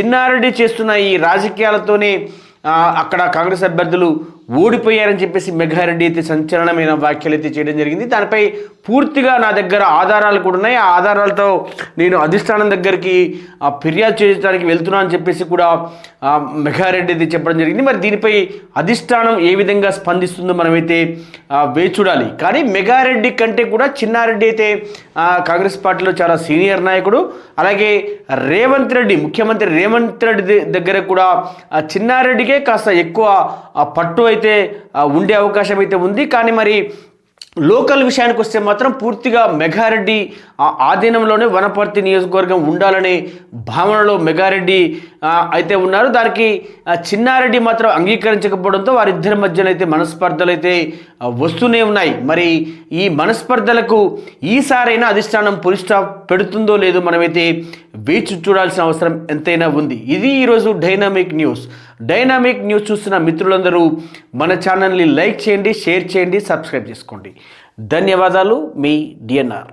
చిన్నారెడ్డి చేస్తున్న ఈ రాజకీయాలతోనే అక్కడ కాంగ్రెస్ అభ్యర్థులు ఓడిపోయారని చెప్పేసి మెఘారెడ్డి అయితే సంచలనమైన వ్యాఖ్యలు అయితే చేయడం జరిగింది. దానిపై పూర్తిగా నా దగ్గర ఆధారాలు కూడా ఉన్నాయి. ఆ ఆధారాలతో నేను అధిష్టానం దగ్గరికి ఆ, ఫిర్యాదు చేయడానికి వెళ్తున్నా అని చెప్పేసి కూడా మెఘారెడ్డి అయితే చెప్పడం జరిగింది. మరి దీనిపై అధిష్టానం ఏ విధంగా స్పందిస్తుందో మనమైతే వేచి చూడాలి. కానీ మెగారెడ్డి కంటే కూడా చిన్నారెడ్డి అయితే కాంగ్రెస్ పార్టీలో చాలా సీనియర్ నాయకుడు. అలాగే రేవంత్ రెడ్డి ముఖ్యమంత్రి రేవంత్ రెడ్డి దగ్గర కూడా చిన్నారెడ్డికే కాస్త ఎక్కువ పట్టు అయితే అయితే ఉండే అవకాశం అయితే ఉంది కానీ మరి లోకల్ విషయానికి వస్తే మాత్రం పూర్తిగా మెగారెడ్డి ఆ ఆధీనంలోనే వనపర్తి నియోజకవర్గం ఉండాలనే భావనలో మెగారెడ్డి అయితే ఉన్నారు. దానికి చిన్నారెడ్డి మాత్రం అంగీకరించకపోవడంతో వారిద్దరి మధ్యన అయితే మనస్పర్ధలు అయితే వస్తూనే ఉన్నాయి. మరి ఈ మనస్పర్ధలకు ఈసారైనా అధిష్టానం పులిస్టాప్ పెడుతుందో లేదో మనమైతే వేచి చూడాల్సిన అవసరం ఎంతైనా ఉంది. ఇది ఈరోజు డైనామిక్ న్యూస్. డైనామిక్ న్యూస్ చూస్తున్న మిత్రులందరూ మన ఛానల్ని లైక్ చేయండి షేర్ చేయండి సబ్స్క్రైబ్ చేసుకోండి. ధన్యవాదాలు మీ డిఎన్ఆర్.